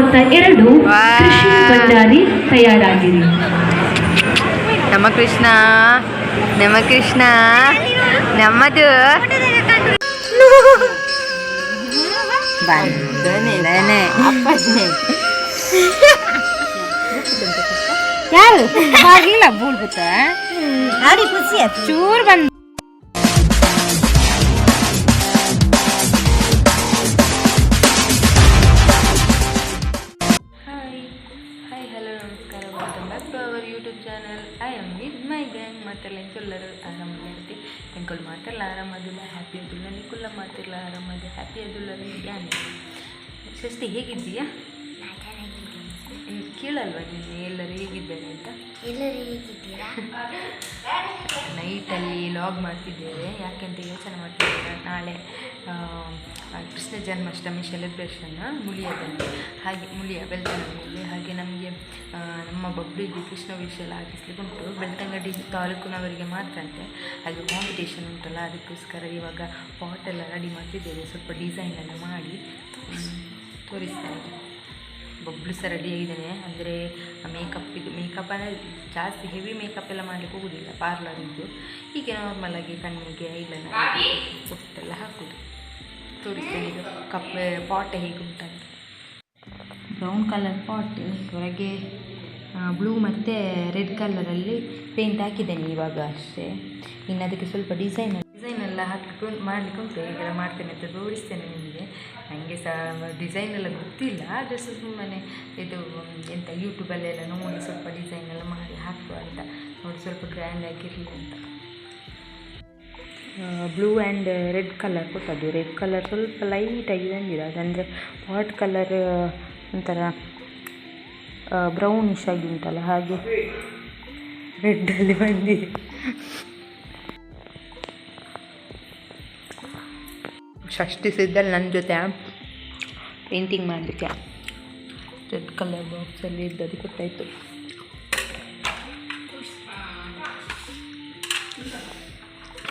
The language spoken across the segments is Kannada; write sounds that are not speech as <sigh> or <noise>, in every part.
ಮೂವತ್ತ ಎರಡು ಕೃಷಿ ಭಂಡಾರಿ ತಯಾರಾಗಿರಿ. ನಮ್ಮ ಕೃಷ್ಣ ನಮ್ಮ ಕೃಷ್ಣ ನಮ್ಮದು. ಬಂದನೆ ಅಪ್ಪನೇ ಯಾರು? ಹಾಗಿಲ್ಲ ಬೂಳ್ಬಿಟ್ಟ ಆಡಿ ಖುಷಿ ಆಯ್ತು. ಚೂರು ಬಂದು ಮೈ ಎಲ್ಲರೂ ಆರಾಮ ಇರ್ತಿ ಆರಾಮಾಗಿ ಮಾತಾಡಲ್ಲ ಆರಾಮದಿಲ್ಲ ಹ್ಯಾಪಿ ಅದಿಲ್ಲ ನಿಕುಲ್ಲ ಮಾತಾಡಲ್ಲ ಆರಾಮದೆ ಹ್ಯಾಪಿ ಅದಿಲ್ಲ ಯಾನೆ ಷಷ್ಠಿ ಹೇಗಿದ್ದೀಯಾ? ಕೇಳಲ್ವಾ ನೀನು ಎಲ್ಲರೂ ಹೇಗಿದ್ದೇನೆ ಅಂತ? ಎಲ್ಲರೂ ಹೇಗಿದ್ದೀರಾ? ನೈಟಲ್ಲಿ ಲಾಗ್ ಮಾಡ್ತಿದ್ದೇವೆ. ಯಾಕೆಂತ ಯೋಚನೆ ಮಾಡ್ತಿದ್ದೀರಾ? ನಾಳೆ ಕೃಷ್ಣ ಜನ್ಮಾಷ್ಟಮಿ ಸೆಲೆಬ್ರೇಷನ್ ಮುಳಿಯದಲ್ಲಿ ಹಾಗೆ ಮುಳಿಯ ಬೆಳ್ತಂಗಡಿಯಲ್ಲಿ ಹಾಗೆ ನಮಗೆ ನಮ್ಮ ಬಬ್ಳಿಗೆ ಕೃಷ್ಣ ವಿಷಯ ಎಲ್ಲ ಹಾಕಿಸ್ಲಿಕ್ಕೆ ಉಂಟು. ಬೆಳ್ತಂಗಡಿ ತಾಲೂಕಿನವರಿಗೆ ಮಾತ್ರ ಅಂತೆ. ಹಾಗೆ ಕಾಂಪಿಟೇಷನ್ ಉಂಟಲ್ಲ ಅದಕ್ಕೋಸ್ಕರ ಇವಾಗ ಪಾಟೆಲ್ಲ ರೆಡಿ ಮಾಡ್ತಿದ್ದೇವೆ. ಸ್ವಲ್ಪ ಡಿಸೈನ್ ಎಲ್ಲ ಮಾಡಿ ತೋರಿಸ್ತಾ ಇದ್ದೇವೆ ಬೊಬ್ಳು ಸಹ ರೆಡಿ ಆಗಿದ್ದೇನೆ ಅಂದರೆ ಮೇಕಪ್ ಇದು ಮೇಕಪ್ ಅಂದರೆ ಜಾಸ್ತಿ ಹೆವಿ ಮೇಕಪ್ ಎಲ್ಲ ಮಾಡಲಿಕ್ಕೆ ಹೋಗೋದಿಲ್ಲ ಪಾರ್ಲರಿದ್ದು ಹೀಗೆ ನಾರ್ಮಲಾಗಿ ಕಣ್ಣಿಗೆ ಐಲೈನರ್ ಸೊಪ್ಪೆಲ್ಲ ಹಾಕೋದು. ತೋರಿಸ್ತೇನೆ ಕಪ್ ಪಾಟ್ ಹೇಗೆ ಉಂಟಂತ ಬ್ರೌನ್ ಕಲರ್ ಪಾಟ್ ಹೊರಗೆ ಬ್ಲೂ ಮತ್ತು ರೆಡ್ ಕಲರಲ್ಲಿ ಪೇಂಟ್ ಹಾಕಿದ್ದೇನೆ ಇವಾಗ ಅಷ್ಟೇ. ಇನ್ನು ಅದಕ್ಕೆ ಸ್ವಲ್ಪ ಡಿಸೈನ್ ಡಿಸೈನ್ ಎಲ್ಲ ಹಾಕಿಕೊಂಡು ಮಾಡಲಿಕ್ಕೆ ಉಂಟು. ಹೇಗೆಲ್ಲ ಮಾಡ್ತೇನೆ ಅಂತ ತೋರಿಸ್ತೇನೆ ನಿಮಗೆ. ನನಗೆ ಸಹ ಡಿಸೈನ್ ಎಲ್ಲ ಗೊತ್ತಿಲ್ಲ, ಆದರೆ ಸುಮ್ಮನೆ ಇದು ಎಂತ ಯೂಟ್ಯೂಬಲ್ಲೆಲ್ಲ ನೋಡಿ ಸ್ವಲ್ಪ ಡಿಸೈನ್ ಎಲ್ಲ ಮಾಡಿ ಹಾಕುವ ಅಂತ. ನೋಡಿ ಸ್ವಲ್ಪ ಗ್ರ್ಯಾಂಡ್ ಆಗಿರಲಿ ಅಂತ. ಬ್ಲೂ ಆ್ಯಂಡ್ ರೆಡ್ ಕಲರ್ ಕೊಟ್ಟದ್ದು. ರೆಡ್ ಕಲರ್ ಸ್ವಲ್ಪ ಲೈಟಾಗಿ ಬಂದಿದೆ. ಅದಂದರೆ ವಾಟ್ ಕಲರ್ ಒಂಥರ ಬ್ರೌನಿಶ್ ಆಗಿ ಉಂಟಲ್ಲ, ಹಾಗೆ ರೆಡ್ಡಲ್ಲಿ ಬಂದಿದೆ. ಷಷ್ಠಿ ಸಿದ್ದಲ್ಲಿ ನನ್ನ ಜೊತೆ ಪೇಂಟಿಂಗ್ ಮಾಡಲಿಕ್ಕೆ. ರೆಡ್ ಕಲರ್ ಬಾಕ್ಸಲ್ಲಿ ಇದ್ದದ್ದು ಗೊತ್ತಾಯಿತು.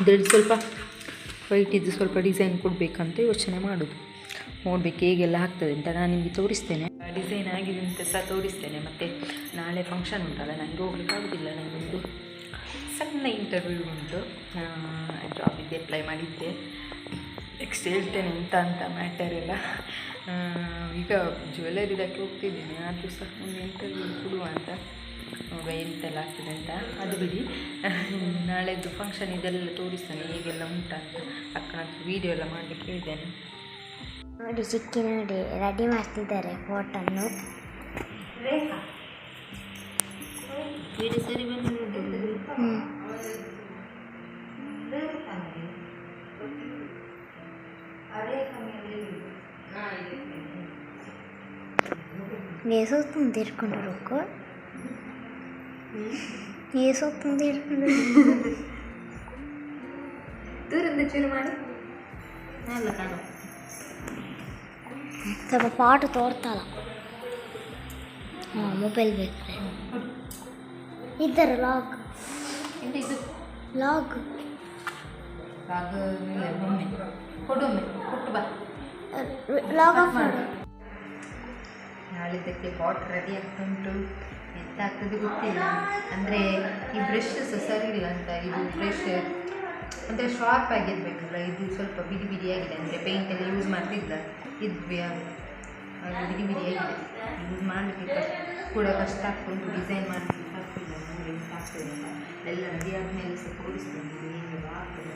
ಇದ್ರಲ್ಲಿ ಸ್ವಲ್ಪ ವೈಟ್ ಇದ್ದು ಸ್ವಲ್ಪ ಡಿಸೈನ್ ಕೊಡಬೇಕಂತ ಯೋಚನೆ ಮಾಡೋದು. ನೋಡಬೇಕು ಹೇಗೆಲ್ಲ ಆಗ್ತದೆ ಅಂತ ನಾನು ನಿಮಗೆ ತೋರಿಸ್ತೇನೆ. ಡಿಸೈನ್ ಆಗಿದೆ ಅಂತ ಸಹ ತೋರಿಸ್ತೇನೆ, ಮತ್ತು ನಾಳೆ ಫಂಕ್ಷನ್ ಉಂಟಲ್ಲ ನನಗೆ ಹೋಗ್ಲಿಕ್ಕೆ ಆಗೋದಿಲ್ಲ. ನನಗೊಂದು ಸಣ್ಣ ಇಂಟರ್ವ್ಯೂ ಉಂಟು. ಜಾಬಿಗೆ ಅಪ್ಲೈ ಮಾಡಿದ್ದೆ. ನೆಕ್ಸ್ಟ್ ಹೇಳ್ತೇನೆ ಎಂತ ಅಂತ ಮ್ಯಾಟರ್ ಎಲ್ಲ ಈಗ ಜ್ಯುವೆಲರಿದಕ್ಕೆ ಹೋಗ್ತಿದ್ದೀನಿ ಆದರೂ ಸಹ ಒಂದು ಇಂಟರ್ವ್ಯೂ ಕೊಡುವ ಅಂತ. ನೋಡುವ ಎಂತೆಲ್ಲ ಆಗ್ತದೆ ಅಂತ. ಅದು ಬಿಡಿ. ನಾಳೆದು ಫಂಕ್ಷನ್ ಇದೆಲ್ಲ ತೋರಿಸ್ತೇನೆ ಹೇಗೆಲ್ಲ ಉಂಟಂತ ಅಕ್ಕನ ವೀಡಿಯೋ ಎಲ್ಲ ಮಾಡಲಿಕ್ಕೆ ಹೇಳಿದ್ದೇನೆ. ನೋಡಿ ಚಿಕ್ಕಿ ನೋಡಿ ರೆಡಿ ಮಾಡ್ತಿದ್ದಾರೆ ಫೋಟನ್ನು ವೀಡಿಯೋ ಸರಿ ಬಂದು ಏಸೊತ್ತು ತಿರ್ಕೊಂಡು ರೊಕ್ಕ ಏಸೊತ್ತು ತಿರ್ಕೊಂಡು ದೂರಿಂದ ಚೂರು ಮಾಡು ಅಲ್ಲ ಕಾಣು ಸ್ವಲ್ಪ ಪಾಟು ತೋರ್ತಲ್ಲ ಹಾಂ ಮೊಬೈಲ್ ಬೇಕು ಇದ್ದಾರೆ ಲಾಗ್ ಎಂತ ಇದು ಲಾಗ್ ಆಗ ಒಮ್ಮೆ ಕೊಡೊಮ್ಮೆ ಕೊಟ್ಟು ಬಾ ಲಾಗ್ ಆಫ್ ಮಾಡು. ನಾಳಿದ್ದಕ್ಕೆ ಬಾಟ್ ರೆಡಿ ಆಗ್ತಾ ಉಂಟು. ಎಂತ ಆಗ್ತದೆ ಗೊತ್ತಿಲ್ಲ. ಅಂದರೆ ಈ ಬ್ರಷ್ ಸಹ ಇಲ್ಲ ಅಂತ, ಇದು ಬ್ರಷ್ ಅಂದರೆ ಶಾರ್ಪ್ ಆಗಿರಬೇಕಲ್ಲ, ಇದು ಸ್ವಲ್ಪ ಬಿಡಿ ಬಿಡಿ ಆಗಿದೆ ಅಂದರೆ ಪೇಂಟ್ ಎಲ್ಲ ಯೂಸ್ ಮಾಡ್ತಿದ್ದ? ಇದ್ವಿ, ಅದು. ಬಿಡಿ ಬಿಡಿ ಆಗಿದೆ. ಯೂಸ್ ಮಾಡಲಿಕ್ಕೆ ಕೂಡ ಕಷ್ಟ ಆಗ್ತಾ ಉಂಟು ಡಿಸೈನ್ ಮಾಡಲಿಕ್ಕೆ ಆಗ್ತಿಲ್ಲ ಅಂದರೆ ಆಗ್ತದೆ ಎಲ್ಲ ರೆಡಿ ಆದಮೇಲೆ ಸಹ ತೋರಿಸ್ತೇನೆ ಏನು ಆಗ್ತದೆ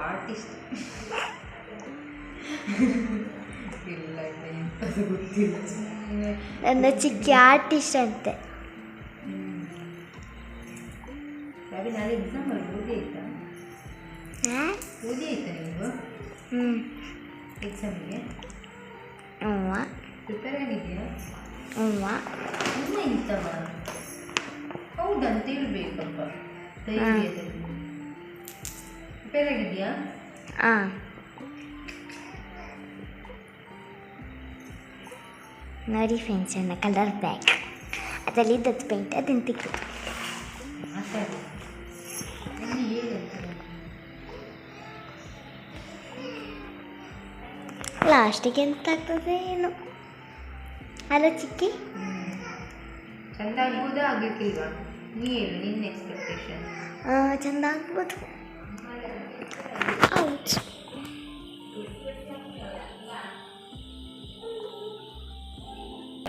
ಆರ್ಟಿಸ್ಟ್ ಇಲ್ಲ ಇಲ್ಲ ಎಂಥದ್ದು ಗೊತ್ತಿಲ್ಲ ಸುಮ್ಮನೆ ನನ್ನ ಚಿಕ್ಕಿ ಆರ್ಟಿಸ್ಟ್ ಅಂತೆ ರವಿ ನಾಳೆ ಎಕ್ಸಾಮ್ ಅಲ್ಲಿ ಓದಿ ಆಯ್ತಾ ಹಾಂ ಓದಿ ಆಯ್ತಾ ನೀವು ಹ್ಞೂ ಎಕ್ಸಾಮಿಗೆ ಅವ್ವ ಪ್ರಿಪೇರ್ ಆಗಿದೆಯಾ ಅವ್ವ ಅಮ್ಮ ಇಂಥವ ಹೌದಂತ ಹೇಳ್ಬೇಕಪ್ಪ ಧೈರ್ಯದಲ್ಲಿ. ಹಾಂ ನೋಡಿ ಫ್ರೆಂಡ್ಸ್ ನನ್ನ ಕಲರ್ ಬ್ಯಾಗ್ ಅದರಲ್ಲಿ ಇದ್ದದ್ದು ಪೇಂಟ್ ಅದನ್ನು ತೆಗೆ ಲಾಸ್ಟಿಗೆ ಎಂತ ಆಗ್ತದೆ ಏನು? ಅಲ್ಲ ಚಿಕ್ಕಿ ಚಂದ ಆಗ್ಬೋದಾ ಆಗ್ಲಿಕ್ಕಿಲ್ವಾ ನೀ ಹೇಳು ನಿನ್ನ ಎಕ್ಸ್ಪೆಕ್ಟೇಷನ್ ಚಂದ ಆಗ್ಬೋದು. ಹೌದು.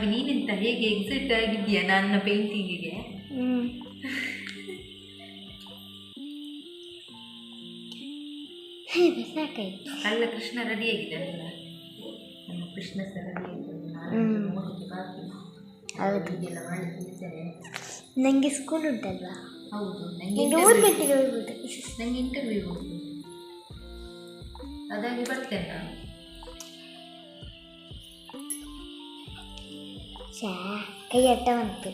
ನೀನೆಂತ ಹೇಗೆ ಎಕ್ಸೈಟ್ ಆಗಿದ್ದೀಯಾ ನನ್ನ ಪೇಂಟಿಂಗಿಗೆ? ಹ್ಞೂ ಸಾಕಾಯ್ತು. ಅಲ್ಲ ಕೃಷ್ಣ ರೆಡಿ ಆಗಿದ್ದಾನಲ್ಲ. ನಮ್ಮ ಕೃಷ್ಣ ಸಹ ರೆಡಿ ಹ್ಮ್. ಹೌದು. ಇದೆಲ್ಲ ಮಾಡಿದ್ದೇನೆ ನನಗೆ ಸ್ಕೂಲ್ ಉಂಟಲ್ವಾ? ಹೌದು ನನಗೆ ಈಗ ಮೂರು ಗಂಟೆಗೆ ಹೋಗ್ಬೋದು? ನನಗೆ ಇಂಟರ್ವ್ಯೂ ಉಂಟು ಅದಾಗಿ ಬರ್ತೇನೆ? ನಾನು ಶ್ಯಾ ಕೈ ಅಟ್ಟ ಬಂತು.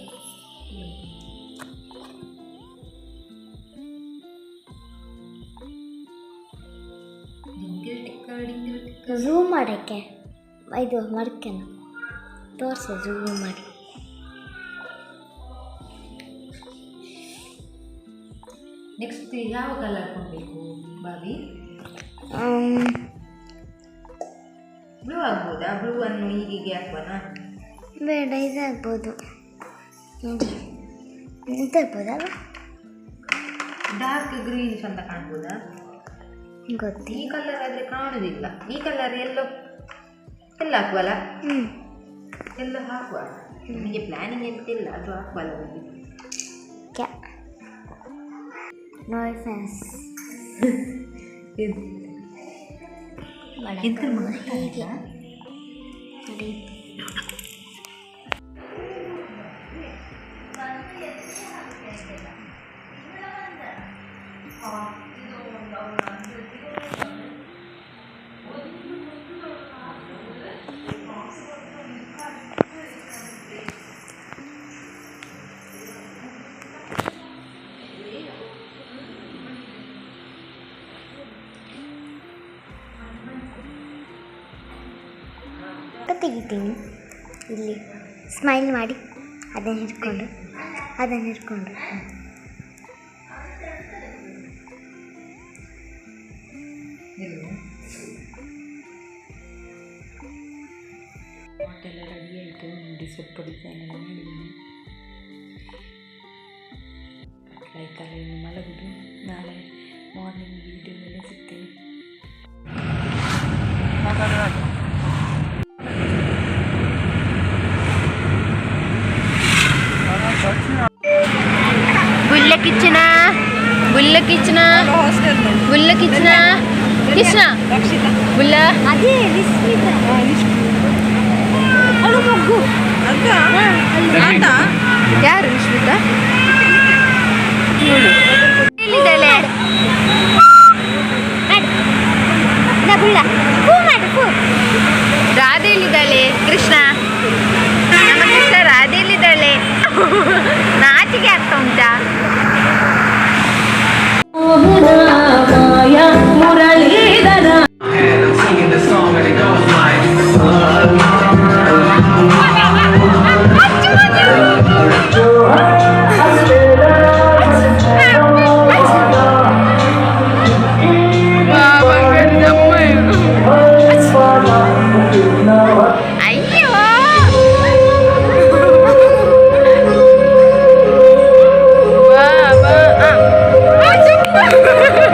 ಡಿಂಗಿಲ್ ಟಿಕ್ಕ ಡಿಂಗಿಲ್ ಟಿಕ್ಕ ಝೂಮ್ ಮಾಡೋಕ್ಕೆ. ಇದು ಮಡ್ಕೆನು ತೋರಿಸ ಝೂಮ್ ಮಾಡಿ. ನೆಕ್ಸ್ಟ್ ಯಾವ ಕಲರ್ ಕೊಡಬೇಕು ಬಾಬಿ? ಬ್ಲೂ ಆಗ್ಬೋದಾ? ಬ್ಲೂ ಅನ್ನು ಹೀಗೆ ಹಾಕುವನಾ ಬೇಡ ಇದಾಗ್ಬೋದು ಇದಾಗ್ಬೋದಲ್ಲ ಡಾರ್ಕ್ ಗ್ರೀನ್ ಚಂದ ಕಾಣ್ಬೋದಾ? ಗೊತ್ತಿಲ್ಲ ಈ ಕಲರ್ ಆದರೆ ಕಾಣುವುದಿಲ್ಲ ಈ ಕಲರ್ ಎಲ್ಲೋ ಎಲ್ಲ ಹಾಕುವಲ್ಲ? ಹ್ಞೂ ಎಲ್ಲ ಹಾಕುವ. ನಿಮಗೆ ಪ್ಲ್ಯಾನಿಂಗ್ ಎಂತಿಲ್ಲ ಅದು ಹಾಕುವಲ್ಲ ನೋಡಿ ಫ್ರೆಂಡ್ಸ್ ಎಂತ ಮಾಡ್ತಾ ನೋಡಿ ತೆಗಿತೀನಿ. ಇಲ್ಲಿ ಸ್ಮೈಲ್ ಮಾಡಿ. ಅದನ್ನು ಹಿಡ್ಕೊಂಡು ಅದನ್ನು ಹಿಡ್ಕೊಂಡು. ಎಲ್ಲ ರೆಡಿ ಆಯಿತು. ನೋಡಿ ಸ್ವಲ್ಪ ಮಾಡಿ ಮಾಡಿದ್ದೀನಿ. ಇನ್ನು ಮಲಗುದು. ನಾಳೆ ಮಾರ್ನಿಂಗ್ ವೀಡಿಯೋ ಎಲ್ಲ ಸಿಗ್ತೇನೆ ಬುಲ್ಲ ಕಿಚ್ಚನ ಬುಲ್ಲ ಕಿಚ್ಚನ ಬುಲ್ಲ ಕಿಚ್ಚನ ಕೃಷ್ಣ? ಬುಲ್ಲ ಅದೇ ಯಾರು ವಿಶ್ವಿತ ಎಲ್ಲಿದ್ದಾಳೆ? ನಾ ಬುಳ್ಳ. Yeah. <laughs>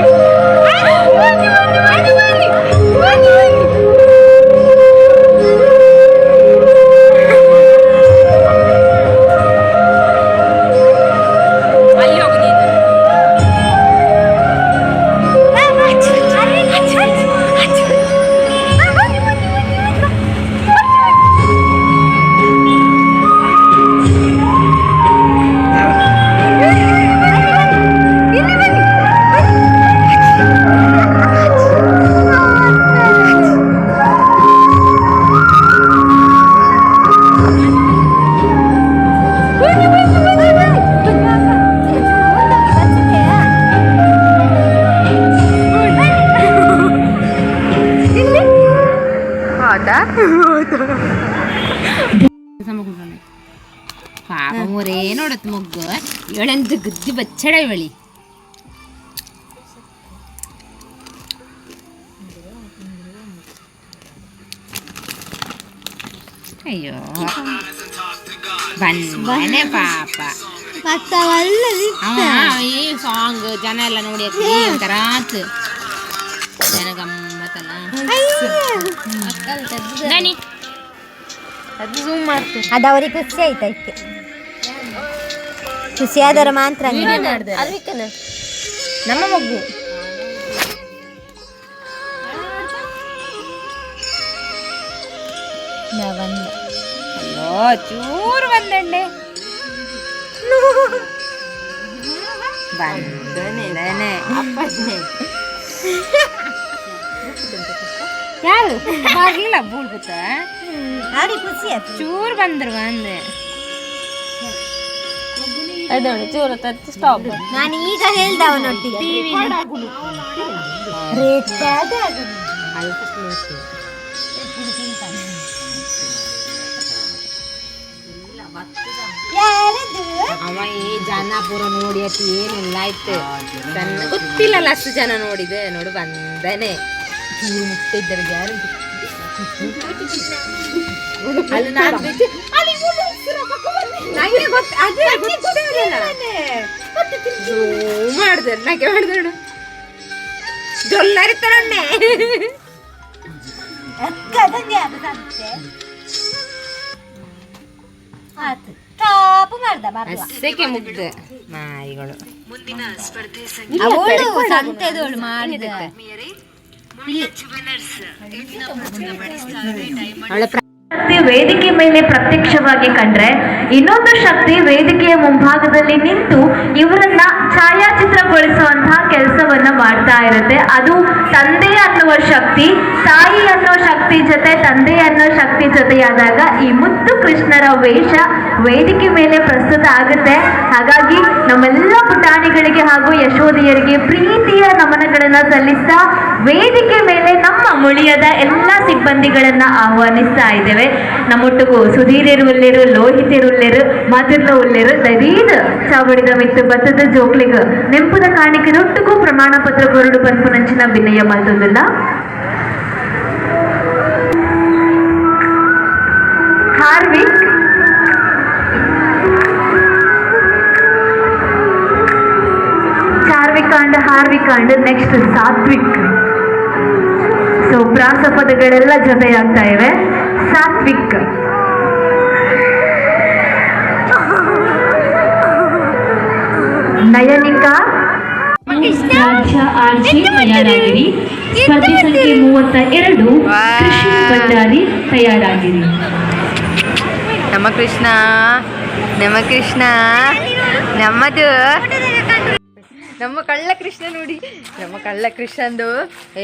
ಇವಳೆಂತ ಗುದ್ದಿ ಬಚ್ಚಡ ಇವಳಿ ಅಯ್ಯೋ ಬಂದನೆ ಪಾಪ ಅವ ಈ ಸಾಂಗ್ ಜನ ಎಲ್ಲ ನೋಡಿ ಒಂಥರ ಆತು ಜನ ಗಮ್ಮತ್ತಲ್ಲ ದನಿ ಅದು ಝೂಮ್ ಮಾಡ್ತೀನಿ ಅದು ಅವ್ರಿಗೆ ಖುಷಿ ಆಯ್ತು ಅದಕ್ಕೆ ಖುಷಿಯಾದರ ಮಾತ್ರ ನಮ್ಮ ಮಗು ಅಲ್ಲೋ ಚೂರು ಬಂದಂಡೆ ಬಂದನೆ ಅಪ್ಪನೇ ಯಾರು ಬರ್ಲಿಲ್ಲ ಬೂಳ್ಗುತ್ತ ಅವ್ರಿಗೆ ಖುಷಿ ಚೂರು ಸ್ಟಾಪ್ ನಾನು ಈಗ ಹೇಳ್ದೆ ಅವನೊಟ್ಟಿಗೆ ಅವ ಈ ಜನ ಪೂರ ನೋಡಿ ಅತಿ ಏನಿಲ್ಲ ಆಯ್ತು. ಸಣ್ಣ ಗೊತ್ತಿಲ್ಲಲ್ಲ ಅಷ್ಟು ಜನ ನೋಡಿದೆ. ನೋಡು ಬಂದನೆ. ಮುಟ್ಟಿದ್ದರು ಗ್ಯಾರಂಟಿ. ಅಲ್ಲಿ ನಾನು ಬಿಟ್ಟು ಅಲ್ಲಿ ಇವ್ನು ಉಸಿರಪ್ಪ ಬಂದೆ. ನಂಗೆ ಗೊತ್ತ ಅದೇ ಗೊತ್ತೇ ಇರಲಿಲ್ಲ. zoom ಮಾಡ್ದೆ ನಗೆ ಮಾಡ್ದೆ ನೋಡು. ಜೊಲ್ಲರಿತಾನೆ ಕಾಪು ಮಾಡ್ದ ಬರ್ದ ಅಷ್ಟಕ್ಕೆ ಮುಗ್ದೆ ನಾಯಿಗಳು. ಅವಳು ಸಂತೆದವಳು ಮಾಡಿದ. ವೇದಿಕೆ ಮೇಲೆ ಪ್ರತ್ಯಕ್ಷವಾಗಿ ಕಂಡ್ರೆ ಇನ್ನೊಂದು ಶಕ್ತಿ ವೇದಿಕೆಯ ಮುಂಭಾಗದಲ್ಲಿ ನಿಂತು ಇವರನ್ನ ಛಾಯಾಚಿತ್ರಗೊಳಿಸುವಂತಹ ಕೆಲಸವನ್ನ ಮಾಡ್ತಾ ಇರುತ್ತೆ. ಅದು ತಂದೆ ಅನ್ನುವ ಶಕ್ತಿ, ತಾಯಿ ಅನ್ನೋ ಶಕ್ತಿ ಜೊತೆ, ತಂದೆ ಅನ್ನೋ ಶಕ್ತಿ ಜೊತೆಯಾದಾಗ ಈ ಮುದ್ದು ಕೃಷ್ಣರ ವೇಷ ವೇದಿಕೆ ಮೇಲೆ ಪ್ರಸ್ತುತ ಆಗುತ್ತೆ. ಹಾಗಾಗಿ ನಮ್ಮೆಲ್ಲ ಪುಟಾಣಿಗಳಿಗೆ ಹಾಗೂ ಯಶೋಧಿಯರಿಗೆ ಪ್ರೀತಿಯ ನಮನಗಳನ್ನ ಸಲ್ಲಿಸ್ತಾ ವೇದಿಕೆ ಮೇಲೆ ನಮ್ಮ ಮುಳಿಯದ ಎಲ್ಲ ಸಿಬ್ಬಂದಿಗಳನ್ನ ಆಹ್ವಾನಿಸ್ತಾ ಇದ್ದೇವೆ. ನಮ್ಮೊಟ್ಟಿಗೂ ಸುಧೀರಿರುವಲ್ಲೇರು ಲೋಹಿತಿರುಲ್ಲೇರು ಮಾತಿರ್ಲ ಉಲ್ಲೇರು ದರೀದ್ ಚಾವಡಿದ ಮಿತ್ತು ಬತ್ತದ ಜೋಕ್ಲಿಗ, ನೆಂಪುದ ಕಾಣಿಕೆದೊಟ್ಟಿಗೂ ಪ್ರಮಾಣ ಪತ್ರ ಕೊರಡು ಪನ್ಪುನಂಚಿನ ಭಿನ್ನಯ ಮಲ್ತೊಂದಿಲ್ಲ Harvik Charvik and next Satvik. So ಪ್ರಾಸಪದಗಳೆಲ್ಲ ಜೊತೆಯಾಗ್ತಾ ಇವೆ. ಸಾತ್ವಿಕ್ ನಯನಿಕಾ? ತಯಾರಾಗಿರಿ ಸ್ಪರ್ಧೆ ಸಂಖ್ಯೆ ಮೂವತ್ತ ಎರಡು ಕೃಷಿ ಭಂಡಾರಿ ತಯಾರಾಗಿರಿ ನಮ್ಮ ಕೃಷ್ಣ. ನಮ್ಮ ಕೃಷ್ಣ. ನಮ್ಮದು. ನಮ್ಮ ಕಳ್ಳ ಕೃಷ್ಣ ನೋಡಿ. ನಮ್ಮ ಕಳ್ಳ ಕೃಷ್ಣಂದು.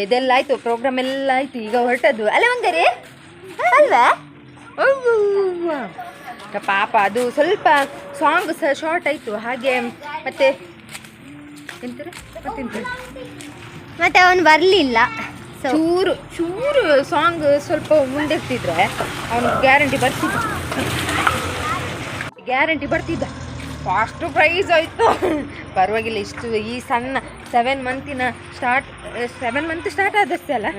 ಇದೆಲ್ಲ ಆಯ್ತು. ಪ್ರೋಗ್ರಾಮ್ ಎಲ್ಲ ಆಯ್ತು. ಈಗ ಹೊರಟದ್ದು. ಅಲ್ಲ ಬಂಗಾರೆ ಅಲ್ವಾ. ಪಾಪ ಅದು ಸ್ವಲ್ಪ ಸಾಂಗ್ ಸಹ ಶಾರ್ಟ್ ಆಯ್ತು. ಹಾಗೆ ಮತ್ತೆ ಎಂತಾರೆ ಮತ್ತೆ ಅವನು ಬರ್ಲಿಲ್ಲ. ಚೂರು ಚೂರು ಸಾಂಗ್ ಸ್ವಲ್ಪ ಮುಂದೆ ಇರ್ತಿದ್ರೆ ಅವನು ಗ್ಯಾರಂಟಿ ಬರ್ತಿದ್ದ. ಗ್ಯಾರಂಟಿ ಬರ್ತಿದ್ದ. ಫಾಸ್ಟ್ ಪ್ರೈಸ್ ಆಯಿತು. ಪರವಾಗಿಲ್ಲ ಇಷ್ಟು ಈ ಸಣ್ಣ ಸೆವೆನ್ ಮಂತಿನ ಸ್ಟಾರ್ಟ್ ಸೆವೆನ್ ಮಂತ್ ಸ್ಟಾರ್ಟ್ ಆದಷ್ಟೇ ಅಲ್ಲ?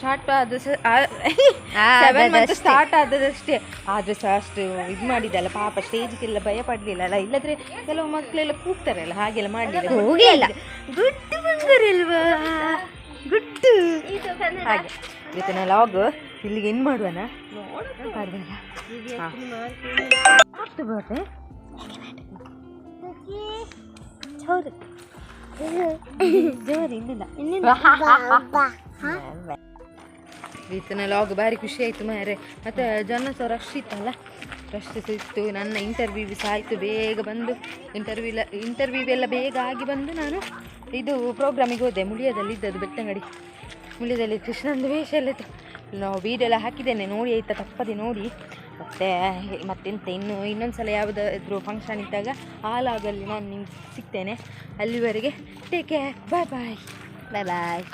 ಸ್ಟಾರ್ಟ್ ಆದ ಸೆವೆನ್ ಮಂತ್ ಆದದಷ್ಟೇ. ಸ್ಟಾರ್ಟ್ ಆದದಷ್ಟೇ ಆದರೆ ಸಹ ಅಷ್ಟು ಇದು ಮಾಡಿದ್ದಲ್ಲ ಪಾಪ ಸ್ಟೇಜ್ಗೆಲ್ಲ ಭಯ ಪಡ್ಲಿಲ್ಲ ಅಲ್ಲ? ಇಲ್ಲದ್ರೆ ಕೆಲವು ಮಕ್ಕಳೆಲ್ಲ ಕೂಗ್ತಾರಲ್ಲ ಹಾಗೆಲ್ಲ ಮಾಡಲಿಲ್ಲ. ಹೋಗಿಲ್ಲ. ಗುಡ್ಡು ಬಂದರಲ್ವಾ? ಗುಡ್ಡು ಹಾಗೆ ಇವತ್ತಿನ ಲಾಗ್ ಇಲ್ಲಿಗೆ ಏನು ಮಾಡುವನ? ಮಾಡುವನ ಇವತ್ತಿನ ಲಾಗ್ ಭಾರಿ ಖುಷಿ ಆಯ್ತು ಮಾರೆ ಮತ್ತೆ ಜನ ಸಹ ರಶ್ ಇತ್ತಲ್ಲ ರಶ್ ಸಹ ಇತ್ತು ನನ್ನ ಇಂಟರ್ವ್ಯೂ ಸಹ ಆಯಿತು ಬೇಗ ಬಂದು ಇಂಟರ್ವ್ಯೂ ಇಂಟರ್ವ್ಯೂ ಎಲ್ಲ ಬೇಗ ಆಗಿ ಬಂದು ನಾನು ಇದು ಪ್ರೋಗ್ರಾಮಿಗೆ ಹೋದೆ ಮುಳಿಯದಲ್ಲಿ ಇದ್ದದ್ದು ಬೆಟ್ಟಂಗಡಿ ಮುಳಿಯದಲ್ಲಿ ಕೃಷ್ಣಂದು ವೇಷ ಎಲ್ಲ ಇತ್ತು ನಾವು ವೀಡಿಯೋ ಎಲ್ಲ ಹಾಕಿದ್ದೇನೆ ನೋಡಿ ಆಯ್ತಾ ತಪ್ಪದೆ ನೋಡಿ ಮತ್ತು ಮತ್ತೆಂತ ಇನ್ನು ಇನ್ನೊಂದು ಸಲ ಯಾವುದಾದ್ರೂ ಫಂಕ್ಷನ್ ಇದ್ದಾಗ ಆ ಆಗಲ್ಲಿ ನಾನು ನಿಮ್ಗೆ ಸಿಗ್ತೇನೆ. ಅಲ್ಲಿವರೆಗೆ ಟೇಕ್ ಕೇರ್ ಬಾಯ್ ಬಾಯ್ ಬಾಯ್ ಬಾಯ್